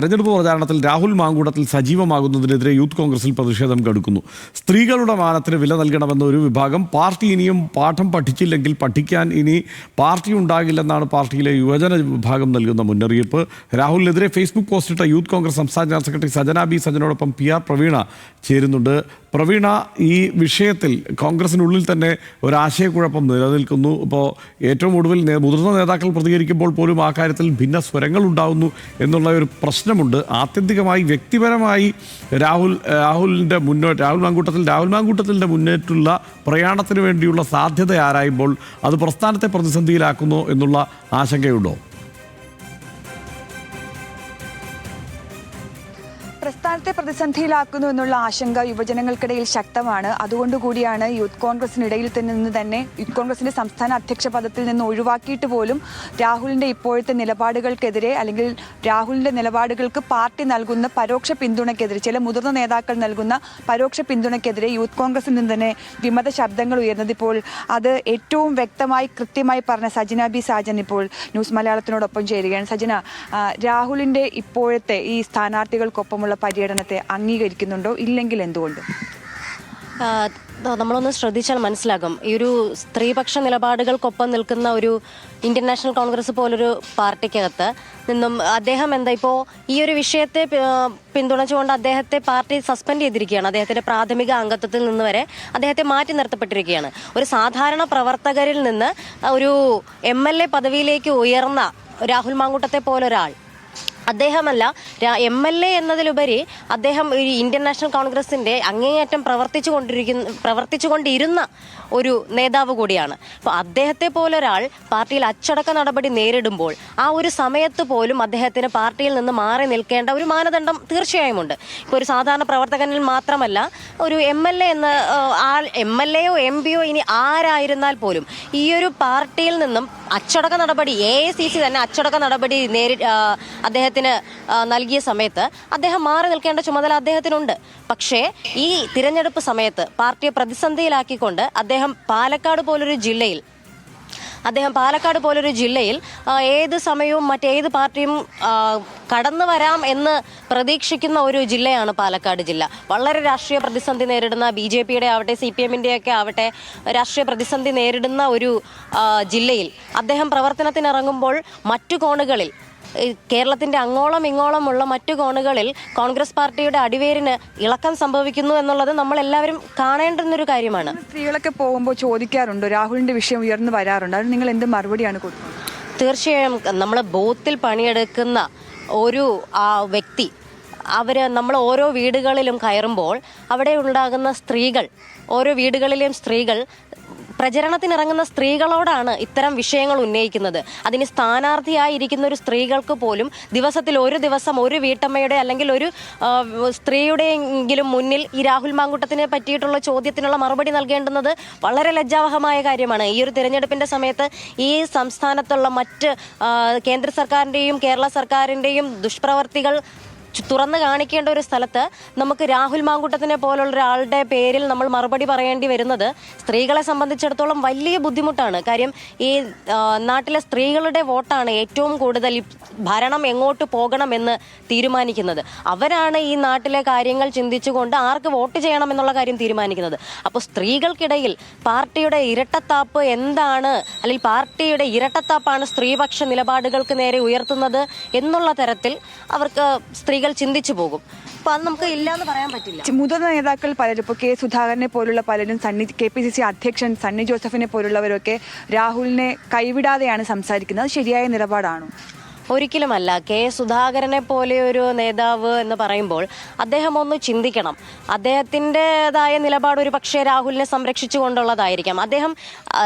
തെരഞ്ഞെടുപ്പ് പ്രചാരണത്തിൽ രാഹുൽ മാങ്കൂടത്തിൽ സജീവമാകുന്നതിനെതിരെ യൂത്ത് കോൺഗ്രസിൽ പ്രതിഷേധം കടുക്കുന്നു. സ്ത്രീകളുടെ മാനത്തിന് വില നൽകണമെന്ന ഒരു വിഭാഗം പാർട്ടി ഇനിയും പാഠം പഠിച്ചില്ലെങ്കിൽ പഠിക്കാൻ ഇനി പാർട്ടി ഉണ്ടാകില്ലെന്നാണ് പാർട്ടിയിലെ യുവജന വിഭാഗം നൽകുന്ന മുന്നറിയിപ്പ്. രാഹുലിനെതിരെ ഫേസ്ബുക്ക് പോസ്റ്റിട്ട യൂത്ത് കോൺഗ്രസ് സംസ്ഥാന ജനറൽ സെക്രട്ടറി സജന ബി സജനോടൊപ്പം പി ആർ പ്രവീണ ചേരുന്നുണ്ട്. പ്രവീണ ഈ വിഷയത്തിൽ കോൺഗ്രസിനുള്ളിൽ തന്നെ ഒരു ആശയക്കുഴപ്പം നിലനിൽക്കുന്നു. ഇപ്പോൾ ഏറ്റവും ഒടുവിൽ മുതിർന്ന നേതാക്കൾ പ്രതികരിക്കുമ്പോൾ പോലും ആ കാര്യത്തിൽ ഭിന്ന സ്വരങ്ങൾ ഉണ്ടാകുന്നു എന്നുള്ള ഒരു പ്രശ്നമുണ്ട്. ആത്യന്തികമായി വ്യക്തിപരമായി രാഹുൽ രാഹുലിന്റെ മുന്നോട്ട് രാഹുൽ മാങ്കൂട്ടത്തിൽ രാഹുൽ മാങ്കൂട്ടത്തിന്റെ മുന്നേറ്റുള്ള പ്രയാണത്തിന് വേണ്ടിയുള്ള സാധ്യത ആരായുമ്പോൾ അത് പ്രസ്ഥാനത്തെ പ്രതിസന്ധിയിലാക്കുന്നു എന്നുള്ള ആശങ്കയുണ്ടോ? പ്രസ്ഥാനത്തെ പ്രതിസന്ധിയിലാക്കുന്നു എന്നുള്ള ആശങ്ക യുവജനങ്ങൾക്കിടയിൽ ശക്തമാണ്. അതുകൊണ്ടുകൂടിയാണ് യൂത്ത് കോൺഗ്രസിനിടയിൽ നിന്ന് തന്നെ യൂത്ത് കോൺഗ്രസിന്റെ സംസ്ഥാന അധ്യക്ഷ പദത്തിൽ നിന്ന് ഒഴിവാക്കിയിട്ട് പോലും രാഹുലിന്റെ ഇപ്പോഴത്തെ നിലപാടുകൾക്കെതിരെ അല്ലെങ്കിൽ രാഹുലിന്റെ നിലപാടുകൾക്ക് പാർട്ടി നൽകുന്ന പരോക്ഷ പിന്തുണയ്ക്കെതിരെ ചില മുതിർന്ന നേതാക്കൾ നൽകുന്ന പരോക്ഷ പിന്തുണയ്ക്കെതിരെ യൂത്ത് കോൺഗ്രസിൽ നിന്ന് തന്നെ വിമത ശബ്ദങ്ങൾ ഉയർന്നത് ഇപ്പോൾ അത് ഏറ്റവും വ്യക്തമായി കൃത്യമായി പറഞ്ഞ സജന ബി സാജൻ ഇപ്പോൾ ന്യൂസ് മലയാളത്തിനോടൊപ്പം ചേരുകയാണ്. സജന രാഹുലിന്റെ ഇപ്പോഴത്തെ ഈ സ്ഥാനാർത്ഥികൾക്കൊപ്പമുള്ള പര്യടനത്തെ അംഗീകരിക്കുന്നുണ്ടോ ഇല്ലെങ്കിൽ എന്തുകൊണ്ട്? നമ്മളൊന്ന് ശ്രദ്ധിച്ചാൽ മനസ്സിലാകും. ഈ ഒരു സ്ത്രീപക്ഷ നിലപാടുകൾക്കൊപ്പം നിൽക്കുന്ന ഒരു ഇന്ത്യൻ നാഷണൽ കോൺഗ്രസ് പോലൊരു പാർട്ടിക്കകത്ത് നിന്നും അദ്ദേഹം എന്താ ഇപ്പോൾ ഈ ഒരു വിഷയത്തെ പിന്തുണച്ചുകൊണ്ട് അദ്ദേഹത്തെ പാർട്ടി സസ്പെൻഡ് ചെയ്തിരിക്കുകയാണ്. അദ്ദേഹത്തിന്റെ പ്രാഥമിക അംഗത്വത്തിൽ നിന്ന് വരെ അദ്ദേഹത്തെ മാറ്റി നിർത്തപ്പെട്ടിരിക്കുകയാണ്. ഒരു സാധാരണ പ്രവർത്തകരിൽ നിന്ന് ഒരു എ പദവിയിലേക്ക് ഉയർന്ന രാഹുൽ മാങ്കൂട്ടത്തെ പോലൊരാൾ അദ്ദേഹമല്ല എം എൽ എ എന്നതിലുപരി അദ്ദേഹം ഒരു ഇന്ത്യൻ നാഷണൽ കോൺഗ്രസിന്റെ അങ്ങേയറ്റം പ്രവർത്തിച്ചു കൊണ്ടിരിക്കുന്ന പ്രവർത്തിച്ചു കൊണ്ടിരുന്ന ഒരു നേതാവ് കൂടിയാണ്. അപ്പോൾ അദ്ദേഹത്തെ പോലൊരാൾ പാർട്ടിയിൽ അച്ചടക്ക നടപടി നേരിടുമ്പോൾ ആ ഒരു സമയത്ത് പോലും അദ്ദേഹത്തിന് പാർട്ടിയിൽ നിന്ന് മാറി നിൽക്കേണ്ട ഒരു മാനദണ്ഡം തീർച്ചയായും ഉണ്ട് ഇപ്പോൾ ഒരു സാധാരണ പ്രവർത്തകനിൽ മാത്രമല്ല ഒരു എം എൽ എ എന്ന ആൾ എം എൽ എയോ എം പിയോ ഇനി ആരായിരുന്നാൽ പോലും ഈ ഒരു പാർട്ടിയിൽ നിന്നും അച്ചടക്ക നടപടി എ ഐ സി സി തന്നെ അച്ചടക്ക നടപടി നേരി ആ, അദ്ദേഹത്തിന് നൽകിയ സമയത്ത് അദ്ദേഹം മാറി നിൽക്കേണ്ട ചുമതല അദ്ദേഹത്തിനുണ്ട്. പക്ഷേ ഈ തിരഞ്ഞെടുപ്പ് സമയത്ത് പാർട്ടിയെ പ്രതിസന്ധിയിലാക്കിക്കൊണ്ട് അദ്ദേഹം പാലക്കാട് പോലൊരു ജില്ലയിൽ അദ്ദേഹം പാലക്കാട് പോലൊരു ജില്ലയിൽ ഏത് സമയവും മറ്റേത് പാർട്ടിയും കടന്നു വരാം എന്ന് പ്രതീക്ഷിക്കുന്ന ഒരു ജില്ലയാണ് പാലക്കാട് ജില്ല. വളരെ രാഷ്ട്രീയ പ്രതിസന്ധി നേരിടുന്ന ബി ജെ പിയുടെ ആവട്ടെ സി പി എമ്മിന്റെയൊക്കെ ആവട്ടെ രാഷ്ട്രീയ പ്രതിസന്ധി നേരിടുന്ന ഒരു ജില്ലയിൽ അദ്ദേഹം പ്രവർത്തനത്തിനിറങ്ങുമ്പോൾ മറ്റു കോണുകളിൽ കേരളത്തിന്റെ അങ്ങോളം ഇങ്ങോളമുള്ള മറ്റു കോണുകളിൽ കോൺഗ്രസ് പാർട്ടിയുടെ അടിവേരിന് ഇളക്കം സംഭവിക്കുന്നു എന്നുള്ളത് നമ്മൾ എല്ലാവരും കാണേണ്ടുന്നൊരു കാര്യമാണ്. സ്ത്രീകളൊക്കെ പോകുമ്പോൾ ചോദിക്കാറുണ്ട് രാഹുലിന്റെ വിഷയം ഉയർന്നു വരാറുണ്ട്. അത് നിങ്ങൾ എന്ത് മറുപടിയാണ് കൊടുക്കുന്നത്? തീർച്ചയായും നമ്മൾ ബൂത്തിൽ പണിയെടുക്കുന്ന ഒരു ആ വ്യക്തി അവർ നമ്മൾ ഓരോ വീടുകളിലും കയറുമ്പോൾ അവിടെ ഉണ്ടാകുന്ന സ്ത്രീകൾ ഓരോ വീടുകളിലെയും സ്ത്രീകൾ പ്രചരണത്തിനിറങ്ങുന്ന സ്ത്രീകളോടാണ് ഇത്തരം വിഷയങ്ങൾ ഉന്നയിക്കുന്നത്. അതിന് സ്ഥാനാർത്ഥിയായിരിക്കുന്ന ഒരു സ്ത്രീകൾക്ക് പോലും ദിവസത്തിൽ ഒരു ദിവസം ഒരു വീട്ടമ്മയുടെ അല്ലെങ്കിൽ ഒരു സ്ത്രീയുടെയെങ്കിലും മുന്നിൽ ഈ രാഹുൽ മാങ്കുട്ടത്തിനെ പറ്റിയിട്ടുള്ള ചോദ്യത്തിനുള്ള മറുപടി നൽകേണ്ടുന്നത് വളരെ ലജ്ജാവഹമായ കാര്യമാണ്. ഈ ഒരു തിരഞ്ഞെടുപ്പിന്റെ സമയത്ത് ഈ സംസ്ഥാനത്തുള്ള മറ്റ് കേന്ദ്ര സർക്കാരിന്റെയും കേരള സർക്കാരിന്റെയും ദുഷ്പ്രവർത്തികൾ തുറന്ന് കാണിക്കേണ്ട ഒരു സ്ഥലത്ത് നമുക്ക് രാഹുൽ മാങ്കുട്ടത്തിനെ പോലുള്ള ഒരാളുടെ പേരിൽ നമ്മൾ മറുപടി പറയേണ്ടി വരുന്നത് സ്ത്രീകളെ സംബന്ധിച്ചിടത്തോളം വലിയ ബുദ്ധിമുട്ടാണ്. കാര്യം ഈ നാട്ടിലെ സ്ത്രീകളുടെ വോട്ടാണ് ഏറ്റവും കൂടുതൽ ഭരണം എങ്ങോട്ട് പോകണമെന്ന് തീരുമാനിക്കുന്നത്. അവരാണ് ഈ നാട്ടിലെ കാര്യങ്ങൾ ചിന്തിച്ചുകൊണ്ട് ആർക്ക് വോട്ട് ചെയ്യണം എന്നുള്ള കാര്യം തീരുമാനിക്കുന്നത്. അപ്പോൾ സ്ത്രീകൾക്കിടയിൽ പാർട്ടിയുടെ ഇരട്ടത്താപ്പ് എന്താണ്? അല്ലെങ്കിൽ പാർട്ടിയുടെ ഇരട്ടത്താപ്പാണ് സ്ത്രീപക്ഷ നിലപാടുകൾക്ക് നേരെ ഉയർത്തുന്നത് എന്നുള്ള തരത്തിൽ അവർക്ക് സ്ത്രീകൾ ചിന്തിച്ചു പോകും. അപ്പൊ അത് നമുക്ക് ഇല്ല എന്ന് പറയാൻ പറ്റില്ല. മുതിർന്ന നേതാക്കൾ പലരും ഇപ്പോൾ കെ സുധാകരനെ പോലുള്ള പലരും Sunny K P C C അധ്യക്ഷൻ സണ്ണി ജോസഫിനെ പോലുള്ളവരൊക്കെ രാഹുലിനെ കൈവിടാതെയാണ് സംസാരിക്കുന്നത്. അത് ശരിയായ നിലപാടാണോ? ഒരിക്കലുമല്ല കെ. സുധാകരനെ പോലെ ഒരു നേതാവ് എന്ന് പറയുമ്പോൾ അദ്ദേഹം ഒന്ന് ചിന്തിക്കണം. അദ്ദേഹത്തിന്റെതായ നിലപാട് ഒരു പക്ഷേ രാഹുലിനെ സംരക്ഷിച്ചുകൊണ്ടുള്ളതായിരിക്കാം അദ്ദേഹം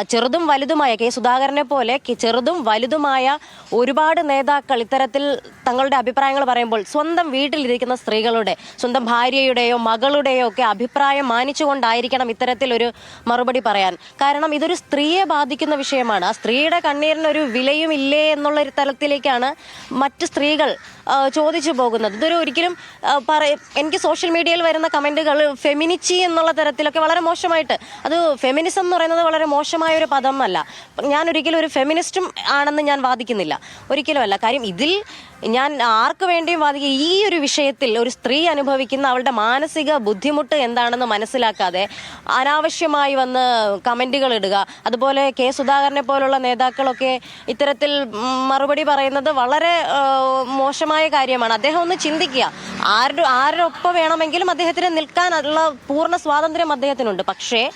ചെറുതും വലുതുമായ കെ. സുധാകരനെ പോലെ ചെറുതും വലുതുമായ ഒരുപാട് നേതാക്കൾ ഇത്തരത്തിൽ തങ്ങളുടെ അഭിപ്രായങ്ങൾ പറയുമ്പോൾ സ്വന്തം വീട്ടിലിരിക്കുന്ന സ്ത്രീകളുടെ സ്വന്തം ഭാര്യയുടെയോ മകളുടെയോ ഒക്കെ അഭിപ്രായം മാനിച്ചുകൊണ്ടായിരിക്കണം ഇത്തരത്തിലൊരു മറുപടി പറയാൻ. കാരണം ഇതൊരു സ്ത്രീയെ ബാധിക്കുന്ന വിഷയമാണ്. ആ സ്ത്രീയുടെ കണ്ണീരിനൊരു വിലയും ഇല്ലേ എന്നുള്ള ഒരു തലത്തിലേക്കാണ് മറ്റ് സ്ത്രീകൾ ചോദിച്ചു പോകുന്നത്. ഇതൊരു ഒരിക്കലും പറയും പറ എനിക്ക് സോഷ്യൽ മീഡിയയിൽ വരുന്ന കമന്റുകൾ ഫെമിനിച്ചി എന്നുള്ള തരത്തിലൊക്കെ വളരെ മോശമായിട്ട് അത് ഫെമിനിസം എന്ന് പറയുന്നത് വളരെ മോശമായ ഒരു പദം അല്ല. ഞാൻ ഒരിക്കലും ഒരു ഫെമിനിസ്റ്റും ആണെന്ന് ഞാൻ വാദിക്കുന്നില്ല. ഒരിക്കലുമല്ല കാര്യം ഇതിൽ ഞാൻ ആർക്ക് വേണ്ടിയും വാദിക്കുക ഈ ഒരു വിഷയത്തിൽ ഒരു സ്ത്രീ അനുഭവിക്കുന്ന അവളുടെ മാനസിക ബുദ്ധിമുട്ട് എന്താണെന്ന് മനസ്സിലാക്കാതെ അനാവശ്യമായി വന്ന് കമന്റുകൾ ഇടുക. അതുപോലെ കെ സുധാകരനെ പോലുള്ള നേതാക്കളൊക്കെ ഇത്തരത്തിൽ മറുപടി പറയുന്നത് വളരെ മോശമായ കാര്യമാണ്. അദ്ദേഹം ഒന്ന് ചിന്തിക്കുക. ആരുടെ ആരുടെ ഒപ്പം വേണമെങ്കിലും അദ്ദേഹത്തിന് നിൽക്കാനുള്ള പൂർണ സ്വാതന്ത്ര്യം അദ്ദേഹത്തിനുണ്ട്. പക്ഷേ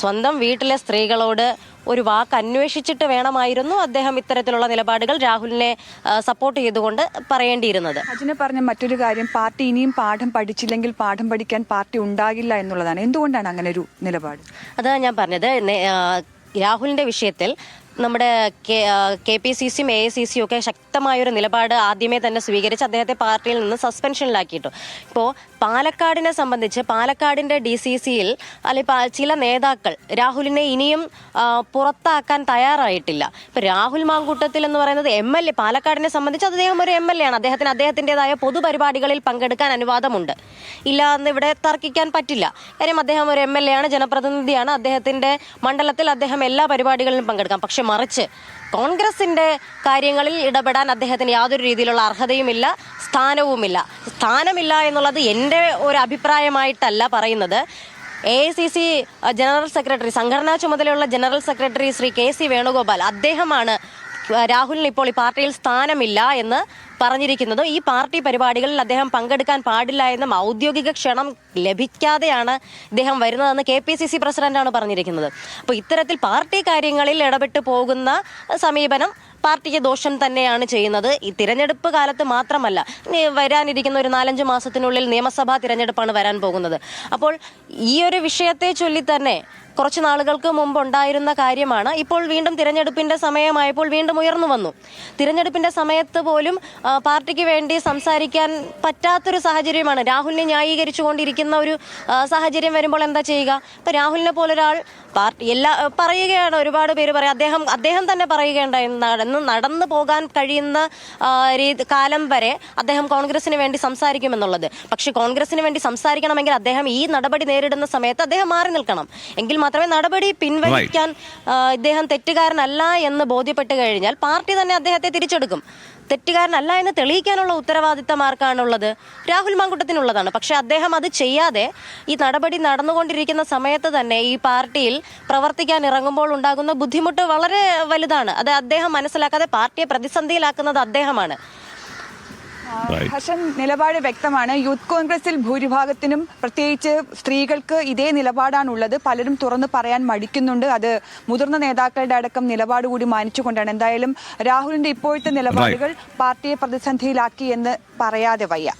സ്വന്തം വീട്ടിലെ സ്ത്രീകളോട് ഒരു വാക്ക് അന്വേഷിച്ചിട്ട് വേണമായിരുന്നു അദ്ദേഹം ഇത്തരത്തിലുള്ള നിലപാടുകൾ രാഹുലിനെ സപ്പോർട്ട് ചെയ്തുകൊണ്ട് പറയേണ്ടിയിരുന്നത്. അജിനെ പറഞ്ഞ മറ്റൊരു കാര്യം പാർട്ടി ഇനിയും പാഠം പഠിച്ചില്ലെങ്കിൽ പാഠം പഠിക്കാൻ പാർട്ടി ഉണ്ടാകില്ല എന്നുള്ളതാണ്. എന്തുകൊണ്ടാണ് അങ്ങനെ ഒരു നിലപാട്? അതാണ് ഞാൻ പറഞ്ഞത് രാഹുലിന്റെ വിഷയത്തിൽ നമ്മുടെ കെ പി സി സിയും എ ഐ സി സിയും ഒക്കെ ശക്തമായൊരു നിലപാട് ആദ്യമേ തന്നെ സ്വീകരിച്ച് അദ്ദേഹത്തെ പാർട്ടിയിൽ നിന്ന് സസ്പെൻഷനിലാക്കിയിട്ടു. ഇപ്പോൾ പാലക്കാടിനെ സംബന്ധിച്ച് പാലക്കാടിന്റെ ഡി സി സിയിൽ അല്ലെങ്കിൽ ചില നേതാക്കൾ രാഹുലിനെ ഇനിയും പുറത്താക്കാൻ തയ്യാറായിട്ടില്ല. ഇപ്പോൾ രാഹുൽ മാങ്കൂട്ടത്തിൽ എന്ന് പറയുന്നത് എം എൽ എ പാലക്കാടിനെ സംബന്ധിച്ച് അദ്ദേഹം ഒരു എം എൽ എ ആണ്. അദ്ദേഹത്തിന് അദ്ദേഹത്തിന്റെതായ പൊതുപരിപാടികളിൽ പങ്കെടുക്കാൻ അനുവാദമുണ്ട്. ഇല്ല എന്ന് ഇവിടെ തർക്കിക്കാൻ പറ്റില്ല. കാര്യം അദ്ദേഹം ഒരു എം എൽ എ ആണ് ജനപ്രതിനിധിയാണ്. അദ്ദേഹത്തിന്റെ മണ്ഡലത്തിൽ അദ്ദേഹം എല്ലാ പരിപാടികളിലും പങ്കെടുക്കാം. പക്ഷെ മറിച്ച് കോൺഗ്രസിന്റെ കാര്യങ്ങളിൽ ഇടപെടാൻ അദ്ദേഹത്തിന് യാതൊരു രീതിയിലുള്ള അർഹതയുമില്ല സ്ഥാനവുമില്ല. സ്ഥാനമില്ല എന്നുള്ളത് എന്റെ ഒരു അഭിപ്രായമായിട്ടല്ല പറയുന്നത്. A I C C general secretary സംഘടനാ ചുമതലയുള്ള general secretary Shri K C Venugopal അദ്ദേഹമാണ് രാഹുലിന് ഇപ്പോൾ ഈ പാർട്ടിയിൽ സ്ഥാനമില്ല എന്ന് പറഞ്ഞിരിക്കുന്നത്. ഈ പാർട്ടി പരിപാടികളിൽ അദ്ദേഹം പങ്കെടുക്കാൻ പാടില്ല എന്നും ഔദ്യോഗിക ക്ഷണം ലഭിക്കാതെയാണ് ഇദ്ദേഹം വരുന്നതെന്ന് കെ പി സി സി പ്രസിഡന്റാണ് പറഞ്ഞിരിക്കുന്നത്. അപ്പോൾ ഇത്തരത്തിൽ പാർട്ടി കാര്യങ്ങളിൽ ഇടപെട്ട് പോകുന്ന സമീപനം പാർട്ടിക്ക് ദോഷം തന്നെയാണ് ചെയ്യുന്നത്. ഈ തിരഞ്ഞെടുപ്പ് കാലത്ത് മാത്രമല്ല വരാനിരിക്കുന്ന ഒരു നാലഞ്ച് മാസത്തിനുള്ളിൽ നിയമസഭാ തിരഞ്ഞെടുപ്പാണ് വരാൻ പോകുന്നത്. അപ്പോൾ ഈ ഒരു വിഷയത്തെ ചൊല്ലി തന്നെ കുറച്ച് നാളുകൾക്ക് മുമ്പ് ഉണ്ടായിരുന്ന കാര്യമാണ്. ഇപ്പോൾ വീണ്ടും തിരഞ്ഞെടുപ്പിന്റെ സമയമായപ്പോൾ വീണ്ടും ഉയർന്നു വന്നു. തിരഞ്ഞെടുപ്പിന്റെ സമയത്ത് പോലും പാർട്ടിക്ക് വേണ്ടി സംസാരിക്കാൻ പറ്റാത്തൊരു സാഹചര്യമാണ്. രാഹുലിനെ ന്യായീകരിച്ചുകൊണ്ടിരിക്കുന്ന ഒരു സാഹചര്യം വരുമ്പോൾ എന്താ ചെയ്യുക? ഇപ്പൊ രാഹുലിനെ പോലൊരാൾ പാർട്ടി എല്ലാ പറയുകയാണ് ഒരുപാട് പേര് പറയാം അദ്ദേഹം അദ്ദേഹം തന്നെ പറയുകയുണ്ടായി നടന്ന് നടന്നു പോകാൻ കഴിയുന്ന രീതി കാലം വരെ അദ്ദേഹം കോൺഗ്രസിന് വേണ്ടി സംസാരിക്കുമെന്നുള്ളത്. പക്ഷെ കോൺഗ്രസിന് വേണ്ടി സംസാരിക്കണമെങ്കിൽ അദ്ദേഹം ഈ നടപടി നേരിടുന്ന സമയത്ത് അദ്ദേഹം മാറി നിൽക്കണം. എങ്കിൽ മാത്രമേ നടപടി പിൻവലിക്കാൻ ഇദ്ദേഹം തെറ്റുകാരനല്ല എന്ന് ബോധ്യപ്പെട്ട് കഴിഞ്ഞാൽ പാർട്ടി തന്നെ അദ്ദേഹത്തെ തിരിച്ചെടുക്കും. തെറ്റുകാരനല്ല എന്ന് തെളിയിക്കാനുള്ള ഉത്തരവാദിത്തം ആർക്കാണുള്ളത് രാഹുൽ മാങ്കുട്ടത്തിനുള്ളതാണ്. പക്ഷെ അദ്ദേഹം അത് ചെയ്യാതെ ഈ നടപടി നടന്നുകൊണ്ടിരിക്കുന്ന സമയത്ത് തന്നെ ഈ പാർട്ടിയിൽ പ്രവർത്തിക്കാൻ ഇറങ്ങുമ്പോൾ ഉണ്ടാകുന്ന ബുദ്ധിമുട്ട് വളരെ വലുതാണ്. അത് അദ്ദേഹം മനസ്സിലാക്കാതെ പാർട്ടിയെ പ്രതിസന്ധിയിലാക്കുന്നത് അദ്ദേഹമാണ്. ഹർഷൻ നിലപാട് വ്യക്തമാണ്. യൂത്ത് കോൺഗ്രസിൽ ഭൂരിഭാഗത്തിനും പ്രത്യേകിച്ച് സ്ത്രീകൾക്ക് ഇതേ നിലപാടാണുള്ളത്. പലരും തുറന്നു പറയാൻ മടിക്കുന്നുണ്ട്. അത് മുതിർന്ന നേതാക്കളുടെ അടക്കം നിലപാട് കൂടി മാനിച്ചുകൊണ്ടാണ്. എന്തായാലും രാഹുലിന്റെ ഇപ്പോഴത്തെ നിലപാടുകൾ പാർട്ടിയെ പ്രതിസന്ധിയിലാക്കി എന്ന് പറയാതെ വയ്യ.